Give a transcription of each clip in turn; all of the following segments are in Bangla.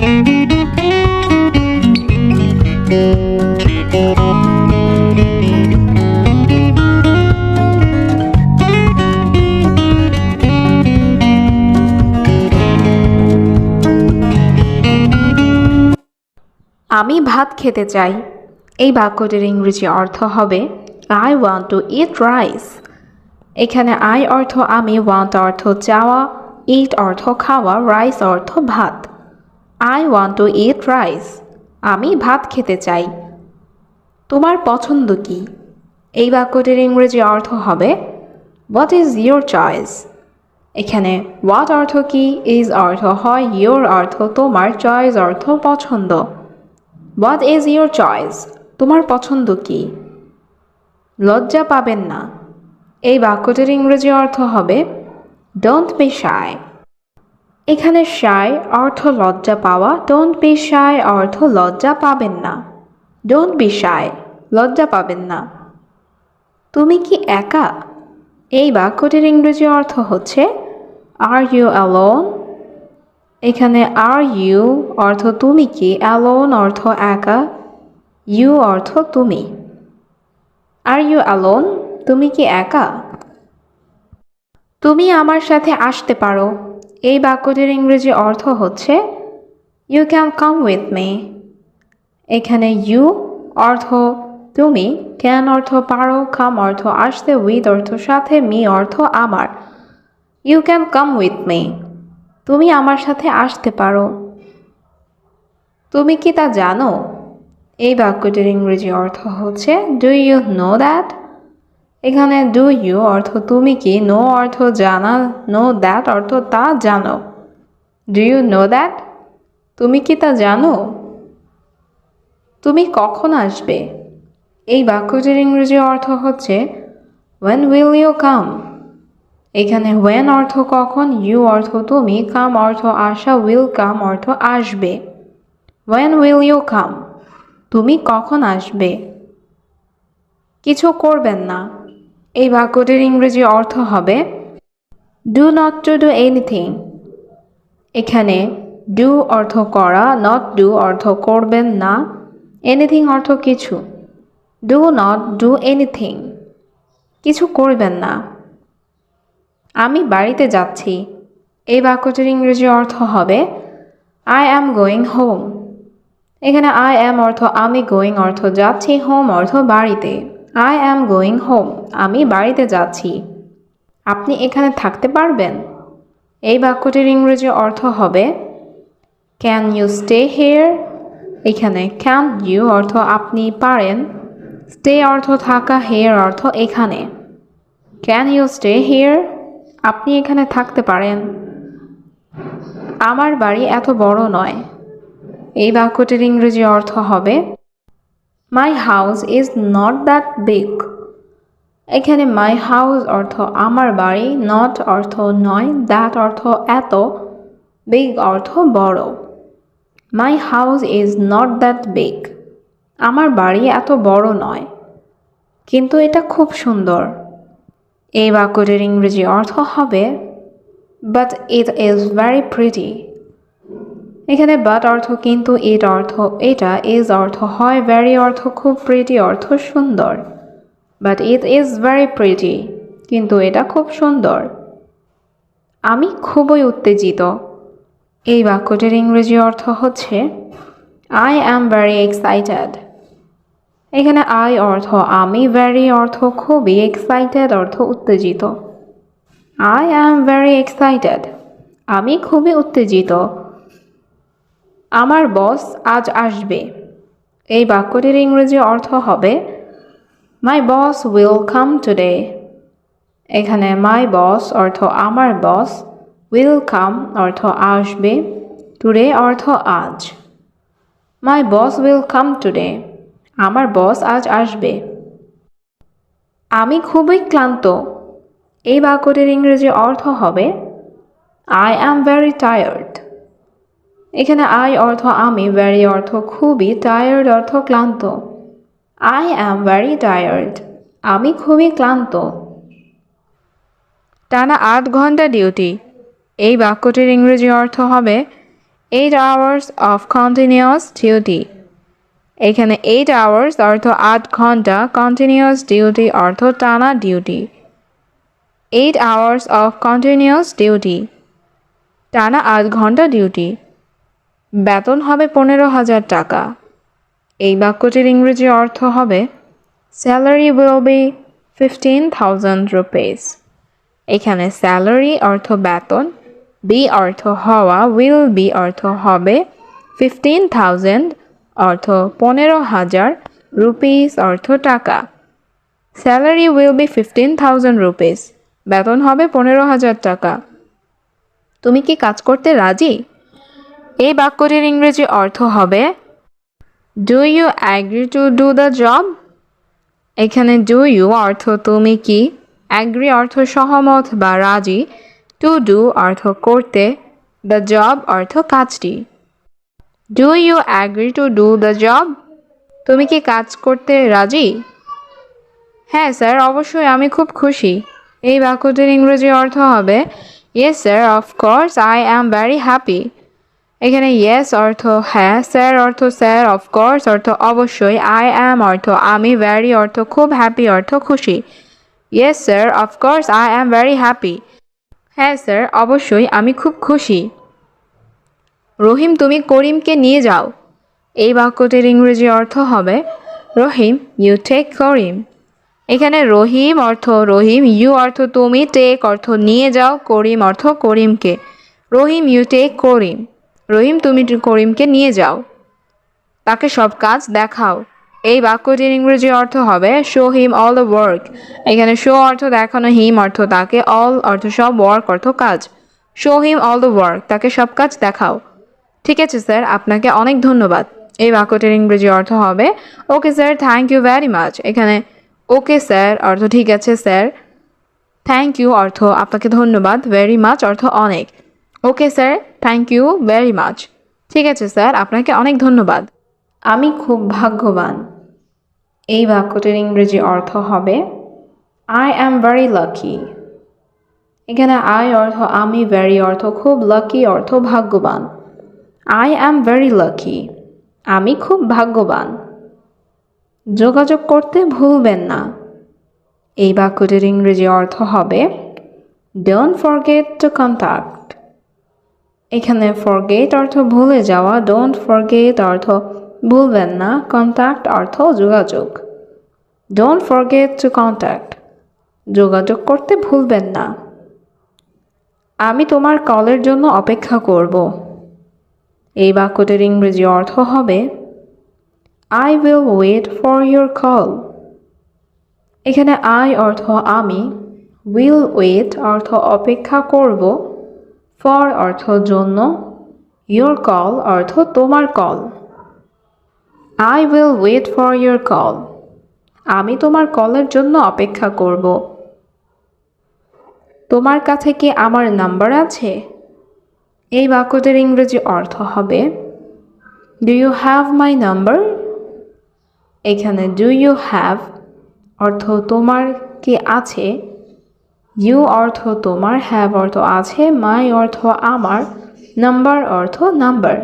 আমি ভাত খেতে চাই। এই বাক্যটির ইংরেজি অর্থ হবে I want to eat rice এখানে আই অর্থ আমি ওয়ান্ট অর্থ চাওয়া ইট অর্থ খাওয়া রাইস অর্থ ভাত I want to eat rice আমি ভাত খেতে চাই। তোমার পছন্দ কি? এই বাক্যটির ইংরেজি অর্থ হবে হোয়াট ইজ ইয়োর চয়েস এখানে হোয়াট অর্থ কি? ইজ অর্থ হয় ইয়োর অর্থ তোমার চয়েস অর্থ পছন্দ। হোয়াট ইজ ইয়োর চয়েস তোমার পছন্দ কি? লজ্জা পাবেন না। এই বাক্যটির ইংরেজি অর্থ হবে ডোন্ট বি শাই এখানে শাই অর্থ লজ্জা পাওয়া ডোন্ট বি শাই অর্থ লজ্জা পাবেন না। ডোন্ট বি শাই লজ্জা পাবেন না। তুমি কি একা? এই বাক্যটির ইংরেজি অর্থ হচ্ছে আর ইউ অ্যালোন এখানে আর ইউ অর্থ তুমি কি? অ্যালোন অর্থ একা ইউ অর্থ তুমি আর ইউ অ্যালোন তুমি কি একা? তুমি আমার সাথে আসতে পারো। এই বাক্যটির ইংরেজি অর্থ হচ্ছে you can come with me এখানে ইউ অর্থ তুমি ক্যান অর্থ পারো কাম অর্থ আসতে উইথ অর্থ সাথে মি অর্থ আমার you can come with me তুমি আমার সাথে আসতে পারো তুমি কি তা জানো? এই বাক্যটির ইংরেজি অর্থ হচ্ছে ডু ইউ নো দ্যাট এখানে ডু ইউ অর্থ তুমি কি নো অর্থ জানা নো দ্যাট অর্থ তা জানো। ডু ইউ নো দ্যাট তুমি কি তা জানো? তুমি কখন আসবে? এই বাক্যটির ইংরেজি অর্থ হচ্ছে ওয়েন উইল ইউ কাম এখানে ওয়েন অর্থ কখন ইউ অর্থ তুমি কাম অর্থ আসা উইল কাম অর্থ আসবে। ওয়েন উইল ইউ কাম তুমি কখন আসবে? কিছু করবেন না। এই বাক্যটির ইংরেজি অর্থ হবে do not to do anything এখানে ডু অর্থ করা নট ডু অর্থ করবেন না। এনিথিং অর্থ কিছু। ডু নট ডু এনিথিং কিছু করবেন না। আমি বাড়িতে যাচ্ছি। এই বাক্যটির ইংরেজি অর্থ হবে আই অ্যাম গোয়িং হোম এখানে আই অ্যাম অর্থ, আমি গোয়িং অর্থ, যাচ্ছি হোম অর্থ, বাড়িতে। আই অ্যাম গোয়িং হোম আমি বাড়িতে যাচ্ছি। আপনি এখানে থাকতে পারবেন? এই বাক্যটির ইংরেজি অর্থ হবে ক্যান ইউ স্টে হেয়ার এখানে ক্যান ইউ অর্থ আপনি পারেন। স্টে অর্থ থাকা হেয়ার অর্থ এখানে। ক্যান ইউ স্টে হেয়ার আপনি এখানে থাকতে পারেন। আমার বাড়ি এত বড় নয়। এই বাক্যটির ইংরেজি অর্থ হবে my house is not that big এখানে মাই হাউস অর্থ আমার বাড়ি নট অর্থ নয় দ্যাট অর্থ এত বিগ অর্থ বড়। My house is not that big আমার বাড়ি এত বড় নয়। কিন্তু এটা খুব সুন্দর। এই বাক্যটির ইংরেজি অর্থ হবে but it is very pretty এখানে বাট অর্থ কিন্তু ইট অর্থ। এটা ইজ অর্থ হয় ভ্যারি অর্থ, খুব প্রিটি অর্থ, সুন্দর। But it is very pretty কিন্তু এটা খুব সুন্দর। আমি খুবই উত্তেজিত। এই বাক্যটির ইংরেজি অর্থ হচ্ছে আই অ্যাম ভেরি এক্সাইটেড এখানে আই অর্থ, আমি ভ্যারি অর্থ, খুবই এক্সাইটেড অর্থ, উত্তেজিত। আই অ্যাম ভেরি এক্সাইটেড আমি খুবই উত্তেজিত। আমার বস আজ আসবে। এই বাক্যটির ইংরেজি অর্থ হবে মাই বস উইল কাম টুডে এখানে মাই বস অর্থ আমার বস উইল কাম অর্থ আসবে টুডে অর্থ আজ মাই বস উইল কাম টুডে আমার বস আজ আসবে আমি খুবই ক্লান্ত। এই বাক্যটির ইংরেজি অর্থ হবে আই অ্যাম ভেরি টায়ার্ড এখানে আই অর্থ আমি ভেরি অর্থ খুবই টায়ার্ড অর্থ ক্লান্ত। আই অ্যাম ভেরি টায়ার্ড আমি খুবই ক্লান্ত। টানা আট ঘণ্টা ডিউটি এই বাক্যটির ইংরেজি অর্থ হবে eight hours of continuous duty এখানে এইট আওয়ার্স অর্থ আট ঘণ্টা কন্টিনিউয়াস ডিউটি অর্থ টানা duty eight hours of continuous duty টানা আট ঘণ্টা ডিউটি বেতন হবে পনেরো হাজার টাকা। এই বাক্যটির ইংরেজি অর্থ হবে salary will be fifteen thousand rupees এখানে স্যালারি অর্থ বেতন বি অর্থ হওয়া উইল বি অর্থ হবে ফিফটিন থাউজেন্ড অর্থ পনেরো হাজার রুপিস অর্থ টাকা। Salary will be fifteen thousand rupees বেতন হবে পনেরো হাজার টাকা। তুমি কি কাজ করতে রাজি? এই বাক্যটির ইংরেজি অর্থ হবে do you agree to do the job এখানে ডু ইউ অর্থ তুমি কি? অ্যাগ্রি অর্থ সহমত বা রাজি টু ডু অর্থ করতে দ্য জব অর্থ কাজটি do you agree to do the job তুমি কি কাজ করতে রাজি? হ্যাঁ স্যার, অবশ্যই, আমি খুব খুশি। এই বাক্যটির ইংরেজি অর্থ হবে yes sir of course I am very happy এখানে ইয়েস অর্থ হ্যাঁ স্যার অর্থ স্যার অফকোর্স অর্থ অবশ্যই আই অ্যাম অর্থ আমি ভ্যারি অর্থ, খুব হ্যাপি অর্থ, খুশি। Yes sir of course I am very happy হ্যাঁ স্যার, অবশ্যই আমি খুব খুশি। রহিম, তুমি করিমকে নিয়ে যাও। এই বাক্যটির ইংরেজি অর্থ হবে, রহিম ইউ টেক করিম। এখানে রহিম অর্থ রহিম ইউ অর্থ তুমি টেক অর্থ নিয়ে যাও, করিম অর্থ করিমকে। রহিম ইউ টেক করিম। রহিম, তুমি করিমকে নিয়ে যাও। তাকে সব কাজ দেখাও। এই বাক্যটির ইংরেজি অর্থ হবে show him all the work এখানে শো অর্থ দেখানো হিম অর্থ তাকে অল অর্থ সব ওয়ার্ক অর্থ কাজ। Show him all the work তাকে সব কাজ দেখাও। ঠিক আছে, স্যার, আপনাকে অনেক ধন্যবাদ। এই বাক্যটির ইংরেজি অর্থ হবে okay sir thank you very much এখানে ওকে স্যার অর্থ, ঠিক আছে স্যার থ্যাংক ইউ অর্থ, আপনাকে ধন্যবাদ ভেরি মাচ অর্থ, অনেক। Okay sir thank you very much ঠিক আছে, স্যার। আপনাকে অনেক ধন্যবাদ। আমি খুব ভাগ্যবান। এই বাক্যটির ইংরেজি অর্থ হবে আই অ্যাম ভেরি লাকি এখানে আই অর্থ, আমি ভেরি অর্থ, খুব লাকি অর্থ, ভাগ্যবান. আই অ্যাম ভেরি লাকি আমি খুব ভাগ্যবান. যোগাযোগ করতে ভুলবেন না। এই বাক্যটির ইংরেজি অর্থ হবে ডোন্ট ফরগেট টু কন্ট্যাক্ট এখানে ফরগেট অর্থ ভুলে যাওয়া ডোন্ট ফরগেট অর্থ ভুলবেন না কন্ট্যাক্ট অর্থ যোগাযোগ। ডোন্ট ফরগেট টু কন্ট্যাক্ট যোগাযোগ করতে ভুলবেন না। আমি তোমার কলের জন্য অপেক্ষা করব। এই বাক্যটির ইংরেজি অর্থ হবে I will wait for your call এখানে আই অর্থ আমি উইল ওয়েট অর্থ অপেক্ষা করব। ফর অর্থ জন্য ইয়োর কল অর্থ তোমার call I will wait for your call আমি তোমার কলের জন্য অপেক্ষা করব। তোমার কাছে কি আমার নাম্বার আছে? এই বাক্যটির ইংরেজি অর্থ হবে do you have my number এখানে ডু ইউ হ্যাভ অর্থ তোমার কি আছে? ইউ অর্থ তোমার, হ্যাভ অর্থ আছে, মাই অর্থ আমার, নাম্বার অর্থ number.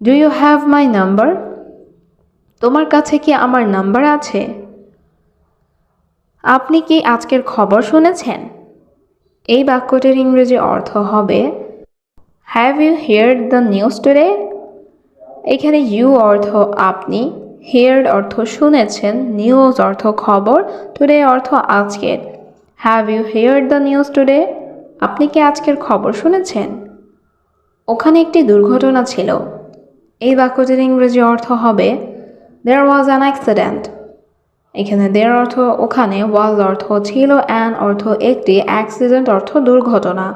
Do you have my number? তোমার কাছে কি আমার নাম্বার আছে? আপনি কি আজকের খবর শুনেছেন? এই বাক্যটির ইংরেজি অর্থ হবে have you heard the news today এখানে ইউ অর্থ আপনি হিয়ার্ড অর্থ শুনেছেন নিউজ অর্থ খবর টুডে অর্থ আজকের। Have you hear the news today আপনি কি আজকের খবর শুনেছেন? ওখানে একটি দুর্ঘটনা ছিল। এই বাক্যটির ইংরেজি অর্থ হবে দেয়ার ওয়াজ অ্যান অ্যাক্সিডেন্ট এখানে দেয়ার অর্থ ওখানে ওয়াজ অর্থ ছিল অ্যান অর্থ একটি অ্যাক্সিডেন্ট অর্থ দুর্ঘটনা।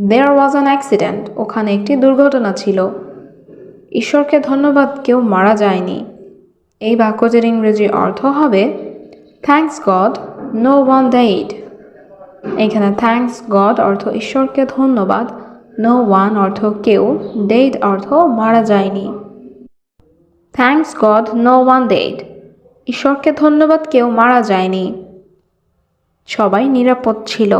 দেয়ার ওয়াজ অ্যান অ্যাক্সিডেন্ট ওখানে একটি দুর্ঘটনা ছিল। ঈশ্বরকে ধন্যবাদ, কেউ মারা যায়নি। এই বাক্যটির ইংরেজি অর্থ হবে thanks God no one died এখানে থ্যাঙ্কস গড অর্থ ঈশ্বরকে ধন্যবাদ। নো ওয়ান অর্থ কেউ ডেড অর্থ মারা যায়নি। Thanks God no one dead ঈশ্বরকে ধন্যবাদ, কেউ মারা যায়নি। সবাই নিরাপদ ছিল।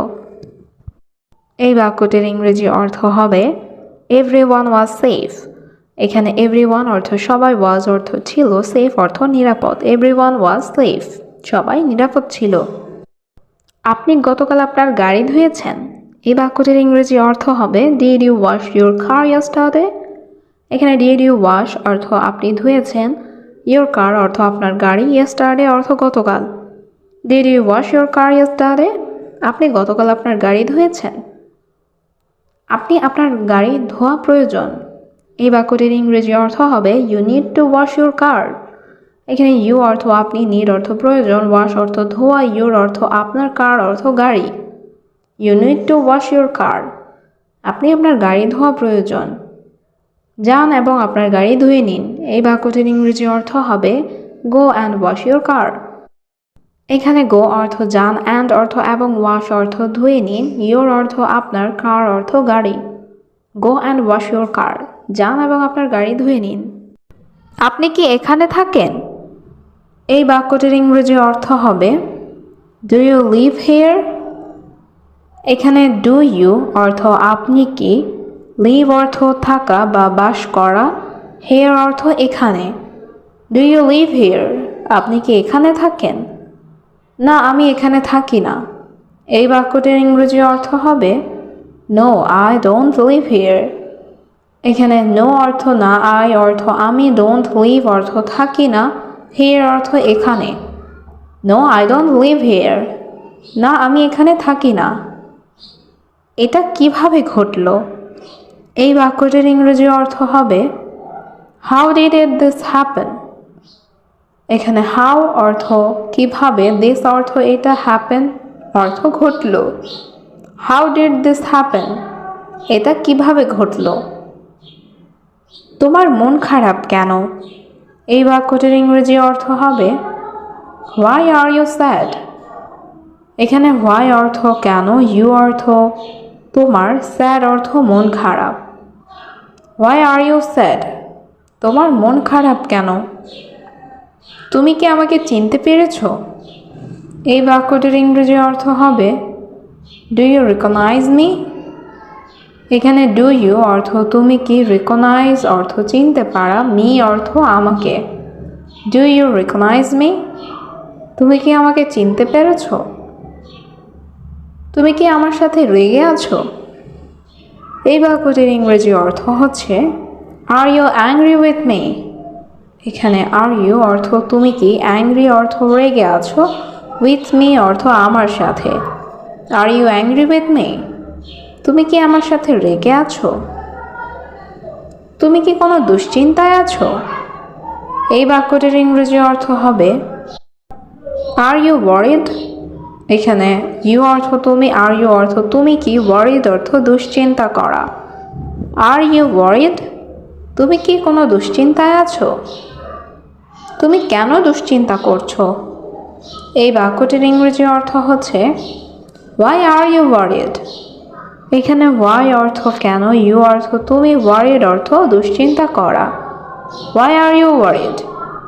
এই বাক্যটির ইংরেজি অর্থ হবে এভরি ওয়ান ওয়াজ সেফ এখানে এভরি ওয়ান অর্থ সবাই ওয়াজ অর্থ ছিল সেফ অর্থ নিরাপদ। এভরি ওয়ান ওয়াজ সেফ সবাই নিরাপদ ছিল। আপনি গতকাল আপনার গাড়ি ধুয়েছেন? এই বাক্যটির ইংরেজি অর্থ হবে did you wash your car yesterday এখানে ডিড ইউ ওয়াশ অর্থ আপনি ধুয়েছেন ইউর কার অর্থ আপনার গাড়ি ইয়েস্টারডে অর্থ গতকাল। Did you wash your car yesterday আপনি গতকাল আপনার গাড়ি ধুয়েছেন। আপনি আপনার গাড়ি ধোয়া প্রয়োজন। এই বাক্যটির ইংরেজি অর্থ হবে you need to wash your car এখানে ইউ অর্থ আপনি নিড অর্থ প্রয়োজন, ওয়াশ অর্থ ধোয়া, ইউর অর্থ আপনার কার অর্থ গাড়ি। You need to wash your car আপনি আপনার গাড়ি ধোয়া প্রয়োজন। যান এবং আপনার গাড়ি ধুয়ে নিন। এই বাক্যটির ইংরেজি অর্থ হবে go and wash your car এখানে গো অর্থ যান অ্যান্ড অর্থ এবং ওয়াশ অর্থ ধুয়ে নিন। ইয়োর অর্থ আপনার কার অর্থ গাড়ি। Go and wash your car যান এবং আপনার গাড়ি ধুয়ে নিন। আপনি কি এখানে থাকেন? এই বাক্যটির ইংরেজি অর্থ হবে ডু ইউ লিভ হেয়ার এখানে ডু ইউ অর্থ আপনি কি? লিভ অর্থ থাকা বা বাস করা হেয়ার অর্থ এখানে ডু ইউ লিভ হেয়ার আপনি কি এখানে থাকেন? না, আমি এখানে থাকি না এই বাক্যটির ইংরেজি অর্থ হবে no I don't live here এখানে নো অর্থ না আই অর্থ আমি ডোন্ট লিভ অর্থ থাকি না হিয়ার অর্থ এখানে। No I don't live here না, আমি এখানে থাকি না। এটা কীভাবে ঘটল? এই বাক্যটির ইংরেজি অর্থ হবে how did it this happen এখানে হাউ অর্থ, কীভাবে দিস অর্থ এটা হ্যাপেন অর্থ ঘটল। হাউ ডিড দিস হ্যাপেন এটা কীভাবে ঘটল? তোমার মন খারাপ কেন? এই বাক্যটির ইংরেজি অর্থ হবে হোয়াই আর ইউ স্যাড এখানে হোয়াই অর্থ কেন ইউ অর্থ তোমার স্যাড অর্থ মন খারাপ। হোয়াই আর ইউ স্যাড তোমার মন খারাপ কেন? তুমি কি আমাকে চিনতে পেরেছ? এই বাক্যটির ইংরেজি অর্থ হবে ডু ইউ রিকগনাইজ মি এখানে ডু ইউ অর্থ তুমি কি রিকগনাইজ অর্থ চিনতে পারা মি অর্থ আমাকে। ডু ইউ রিকগনাইজ মি তুমি কি আমাকে চিনতে পেরেছ? তুমি কি আমার সাথে রেগে আছো? এই বাক্যটির ইংরেজি অর্থ হচ্ছে are you angry with me এখানে আর ইউ অর্থ তুমি কি অ্যাংরি অর্থ রেগে আছো উইথ মি অর্থ আমার সাথে। Are you angry with me তুমি কি আমার সাথে রেগে আছো? তুমি কি কোনো দুশ্চিন্তায় আছো? এই বাক্যটির ইংরেজি অর্থ হবে আর ইউ ওয়ারিড এখানে ইউ অর্থ তুমি আর ইউ অর্থ তুমি কি ওয়ারিড অর্থ দুশ্চিন্তা করা। আর ইউ ওয়ারিড তুমি কি কোনো দুশ্চিন্তায় আছো? তুমি কেন দুশ্চিন্তা করছ? এই বাক্যটির ইংরেজি অর্থ হচ্ছে ওয়াই আর ইউ ওয়ারিড এখানে ওয়াই অর্থ কেন ইউ অর্থ, তুমি ওয়ারিড অর্থ দুশ্চিন্তা করা। ওয়াই আর ইউ ওয়ারিড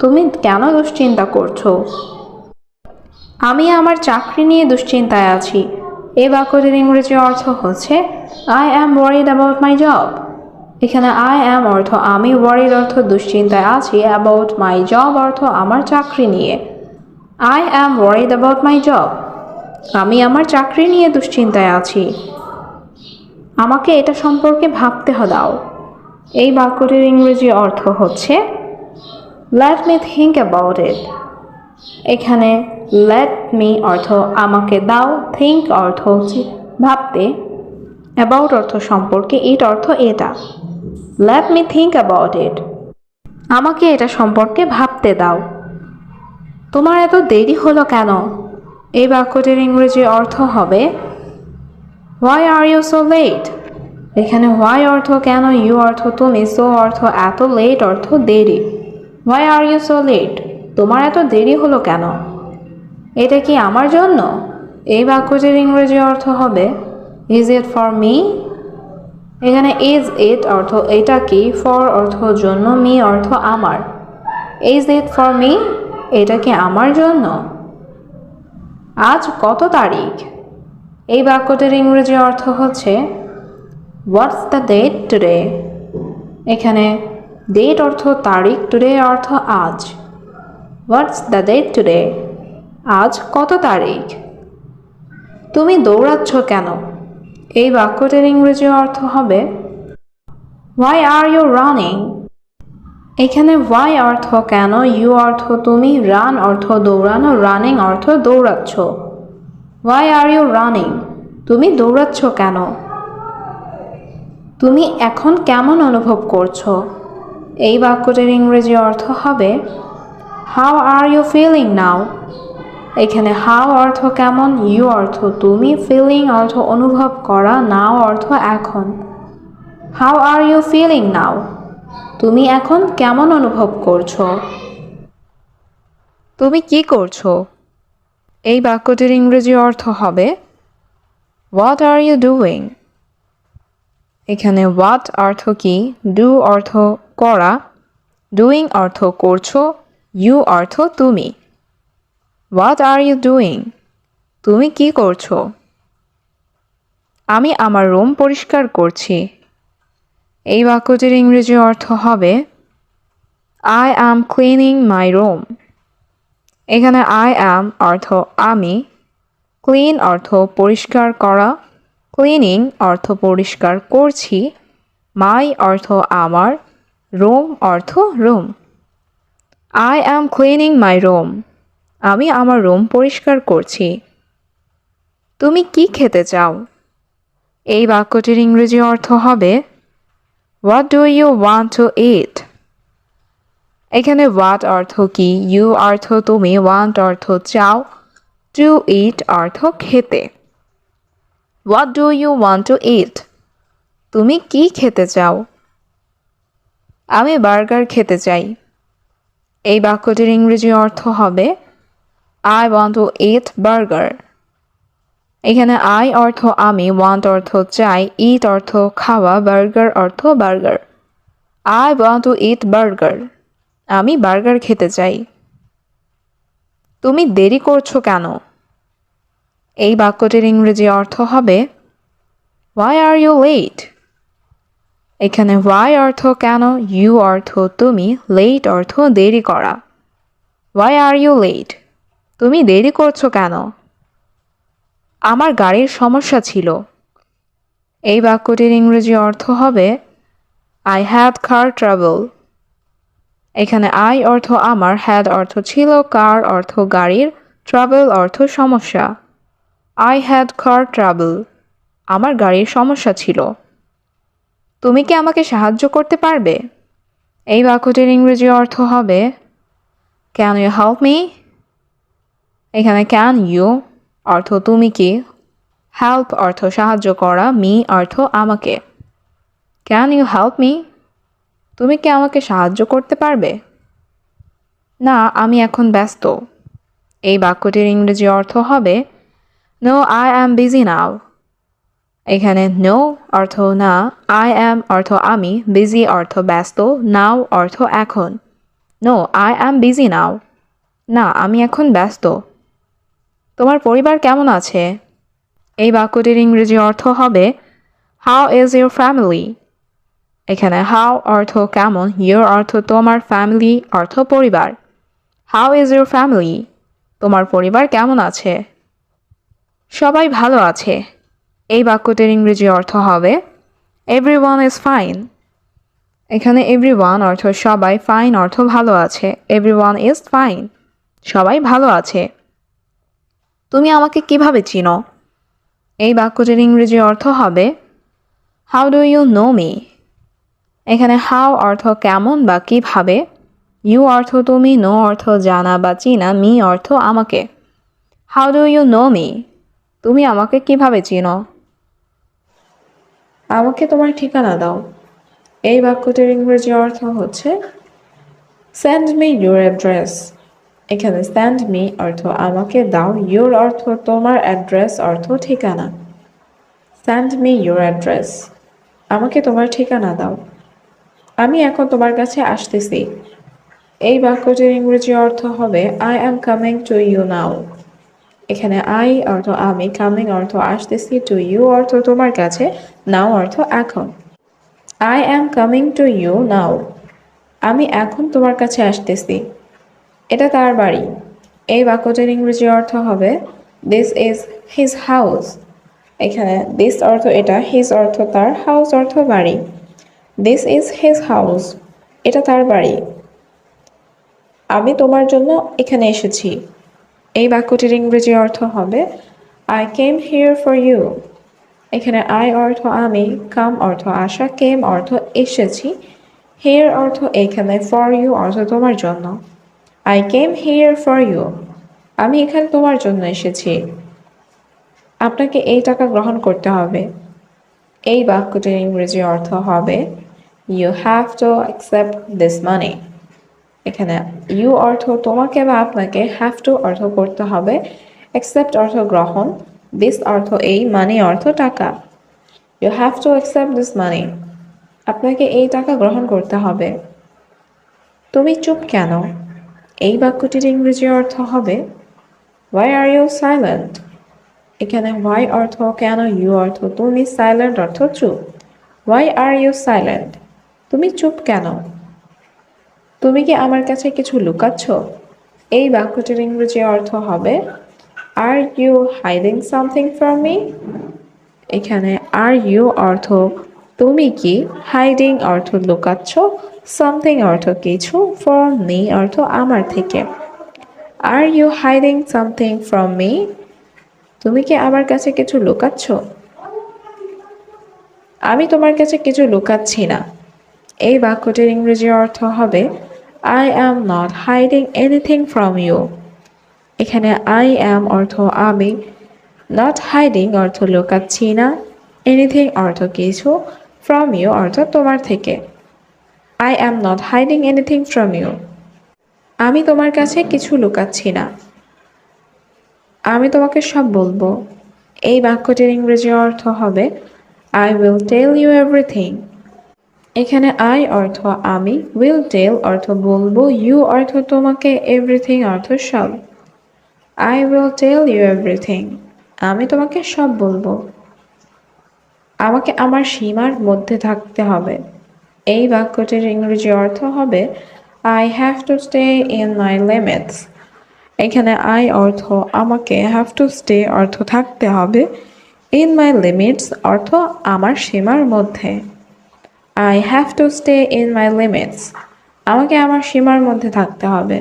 তুমি কেন দুশ্চিন্তা করছ? আমি আমার চাকরি নিয়ে দুশ্চিন্তায় আছি। এই বাক্যটির ইংরেজি অর্থ হচ্ছে I am worried about my job এখানে আই অ্যাম অর্থ আমি ওয়ারিড অর্থ দুশ্চিন্তায় আছি অ্যাবাউট মাই জব অর্থ আমার চাকরি নিয়ে। I am worried about my job আমি আমার চাকরি নিয়ে দুশ্চিন্তায় আছি। আমাকে এটা সম্পর্কে ভাবতে দাও। এই বাক্যটির ইংরেজি অর্থ হচ্ছে let me think about it এখানে লেট মি অর্থ আমাকে দাও থিঙ্ক অর্থ হচ্ছে ভাবতে। অ্যাবাউট অর্থ সম্পর্কে ইট অর্থ এটা। Let me think about it আমাকে এটা সম্পর্কে ভাবতে দাও। তোমার এত দেরি হলো কেন? এই বাক্যটির ইংরেজি অর্থ হবে why are you so late এখানে হোয়াই অর্থ কেন ইউ অর্থ, তুমি সো অর্থ, এত লেট অর্থ দেরি। Why are you so late তোমার এত দেরি হলো কেন? এটা কি আমার জন্য? এই বাক্যটির ইংরেজি অর্থ হবে ইজ ইট ফর মি এখানে ইজ ইট অর্থ এটা কি ফর অর্থ জন্য মি অর্থ আমার। ইজ ইট ফর মি এটা কি আমার জন্য? আজ কত তারিখ? এই বাক্যটির ইংরেজি অর্থ হচ্ছে হোয়াটস দ্য ডেট টুডে এখানে ডেট অর্থ তারিখ টুডে অর্থ আজ। হোয়াটস দ্য ডেট টুডে আজ কত তারিখ? তুমি দৌড়াচ্ছ কেন? এই বাক্যটির ইংরেজি অর্থ হবে হোয়াই আর ইউ রানিং এখানে হোয়াই অর্থ কেন ইউ অর্থ তুমি রান অর্থ দৌড়ানো রানিং অর্থ দৌড়াচ্ছ। হোয়াই আর ইউ রানিং তুমি দৌড়াচ্ছ কেন? তুমি এখন কেমন অনুভব করছ? এই বাক্যটির ইংরেজি অর্থ হবে how are you feeling now এখানে হাউ অর্থ কেমন ইউ অর্থ, তুমি ফিলিং অর্থ অনুভব করা নাও অর্থ এখন। How are you feeling now তুমি এখন কেমন অনুভব করছ? তুমি কি করছ? এই বাক্যটির ইংরেজি অর্থ হবে হোয়াট আর ইউ ডুইং এখানে হোয়াট অর্থ কি? ডু অর্থ করা ডুইং অর্থ করছ ইউ অর্থ তুমি। হোয়াট আর ইউ ডুইং তুমি কি করছ? আমি আমার রুম পরিষ্কার করছি। এই বাক্যটির ইংরেজি অর্থ হবে I am cleaning my room এখানে আই অ্যাম অর্থ আমি ক্লিন অর্থ পরিষ্কার করা ক্লিনিং অর্থ পরিষ্কার করছি মাই অর্থ আমার রুম অর্থ room I am cleaning my room আমি আমার রুম পরিষ্কার করছি। তুমি কি খেতে চাও? এই বাক্যটির ইংরেজি অর্থ হবে what do you want to eat এখানে হোয়াট অর্থ কি? ইউ অর্থ তুমি ওয়ান্ট অর্থ চাও টু ইট অর্থ খেতে। What do you want to eat তুমি কি খেতে চাও? আমি বার্গার খেতে চাই। এই বাক্যটির ইংরেজি অর্থ হবে I want to eat burger এখানে আই অর্থ আমি ওয়ান্ট অর্থ চাই ইট অর্থ খাওয়া বার্গার অর্থ burger I want to eat burger আমি বার্গার খেতে চাই। তুমি দেরি করছ কেন? এই বাক্যটির ইংরেজি অর্থ হবে হোয়াই আর ইউ লেট এখানে হোয়াই অর্থ কেন ইউ অর্থ তুমি লেট অর্থ দেরি করা। হোয়াই আর ইউ লেট তুমি দেরি করছ কেন? আমার গাড়ির সমস্যা ছিল। এই বাক্যটির ইংরেজি অর্থ হবে আই হ্যাড কার ট্রাভেল এখানে আই অর্থ আমার হ্যাড অর্থ ছিল কার অর্থ গাড়ির ট্রাভেল অর্থ সমস্যা। আই হ্যাড কার ট্রাভেল আমার গাড়ির সমস্যা ছিল। তুমি কি আমাকে সাহায্য করতে পারবে? এই বাক্যটির ইংরেজি অর্থ হবে ক্যান ইউ হেল্প মি এখানে ক্যান ইউ অর্থ তুমি কি? হেল্প অর্থ সাহায্য করা মি অর্থ আমাকে। ক্যান ইউ হেল্প মি তুমি কি আমাকে সাহায্য করতে পারবে? না, আমি এখন ব্যস্ত। এই বাক্যটির ইংরেজি অর্থ হবে no I am busy now এখানে নো অর্থ না আই অ্যাম অর্থ আমি বিজি অর্থ ব্যস্ত নাও অর্থ এখন no I am busy now না, আমি এখন ব্যস্ত। তোমার পরিবার কেমন আছে? এই বাক্যটির ইংরেজি অর্থ হবে হাউ ইজ ইউর ফ্যামিলি এখানে হাউ অর্থ কেমন ইউর অর্থ তোমার ফ্যামিলি অর্থ পরিবার। হাউ ইজ ইউর ফ্যামিলি তোমার পরিবার কেমন আছে? সবাই ভালো আছে। এই বাক্যটির ইংরেজি অর্থ হবে এভরি ওয়ান ইজ ফাইন এখানে এভরি ওয়ান অর্থ সবাই ফাইন অর্থ ভালো আছে। এভরি ওয়ান ইজ ফাইন সবাই ভালো আছে। তুমি আমাকে কীভাবে চিনো? এই বাক্যটির ইংরেজি অর্থ হবে how do you know me এখানে হাও অর্থ কেমন বা কীভাবে ইউ অর্থ তুমি নো অর্থ জানা বা চিনা মি অর্থ আমাকে। How do you know me তুমি আমাকে কীভাবে চিনো? আমাকে তোমার ঠিকানা দাও। এই বাক্যটির ইংরেজি অর্থ হচ্ছে সেন্ড মি ইউর অ্যাড্রেস এখানে সেন্ড মি অর্থ আমাকে দাও ইউর অর্থ তোমার অ্যাড্রেস অর্থ ঠিকানা। সেন্ড মি ইউর অ্যাড্রেস আমাকে তোমার ঠিকানা দাও। আমি এখন তোমার কাছে আসতেছি। এই বাক্যটির ইংরেজি অর্থ হবে I am coming to you now এখানে আই অর্থ আমি কামিং অর্থ আসতেছি টু ইউ অর্থ তোমার কাছে নাও অর্থ এখন I am coming to you now আমি এখন তোমার কাছে আসতেছি। এটা তার বাড়ি। এই বাক্যটির ইংরেজি অর্থ হবে দিস ইজ হিজ হাউস এখানে দিস অর্থ এটা হিজ অর্থ তার হাউস অর্থ বাড়ি। দিস ইজ হিজ হাউস এটা তার বাড়ি। আমি তোমার জন্য এখানে এসেছি। এই বাক্যটির ইংরেজি অর্থ হবে I came here for you এখানে আই অর্থ আমি কাম অর্থ আসা কেম অর্থ এসেছি হিয়ার অর্থ এখানে ফর ইউ অর্থ তোমার জন্য I came here for you আমি এখানে তোমার জন্য এসেছি। আপনাকে এই টাকা গ্রহণ করতে হবে। এই বাক্যটির ইংরেজি অর্থ হবে you have to accept this money এখানে ইউ অর্থ তোমাকে বা আপনাকে হ্যাভ টু অর্থ করতে হবে। অ্যাকসেপ্ট অর্থ গ্রহণ। দিস অর্থ এই মানি অর্থ টাকা। You have to accept this money আপনাকে এই টাকা গ্রহণ করতে হবে। তুমি চুপ কেন? এই বাক্যটির ইংরেজি অর্থ হবে ওয়াই আর ইউ সাইলেন্ট এখানে ওয়াই অর্থ কেন ইউ অর্থ তুমি সাইলেন্ট অর্থ চুপ। ওয়াই আর ইউ সাইলেন্ট তুমি চুপ কেন? তুমি কি আমার কাছে কিছু লুকাচ্ছ? এই বাক্যটির ইংরেজি অর্থ হবে are you hiding something from me এখানে আর ইউ অর্থ, তুমি কি হাইডিং অর্থ, লুকাচ্ছ সামথিং অর্থ, কিছু ফ্রম মি অর্থ, আমার থেকে। Are you hiding something from me তুমি কি আমার কাছে কিছু লুকাচ্ছ? আমি তোমার কাছে কিছু লুকাচ্ছি না। এই বাক্যটির ইংরেজি অর্থ হবে I am not hiding anything from you এখানে আই অ্যাম অর্থ আমি নট হাইডিং অর্থ লুকাচ্ছি না এনিথিং অর্থ কিছু ফ্রম ইউ অর্থ তোমার থেকে I am not hiding anything from you আমি তোমার কাছে কিছু লুকাচ্ছি না আমি তোমাকে সব বলব। এই বাক্যটির ইংরেজি অর্থ হবে I will tell you everything এখানে আই অর্থ আমি উইল টেল অর্থ বলব ইউ অর্থ তোমাকে এভরিথিং অর্থ সব I will tell you everything আমি তোমাকে সব বলব। আমাকে আমার সীমার মধ্যে থাকতে হবে। এই বাক্যটির ইংরেজি অর্থ হবে I have to stay in my limits এখানে আই অর্থ আমাকে হ্যাভ টু স্টে অর্থ থাকতে হবে। ইন মাই লিমিটস অর্থ আমার সীমার মধ্যে। I have to stay in my limits আমাকে আমার সীমার মধ্যে থাকতে হবে।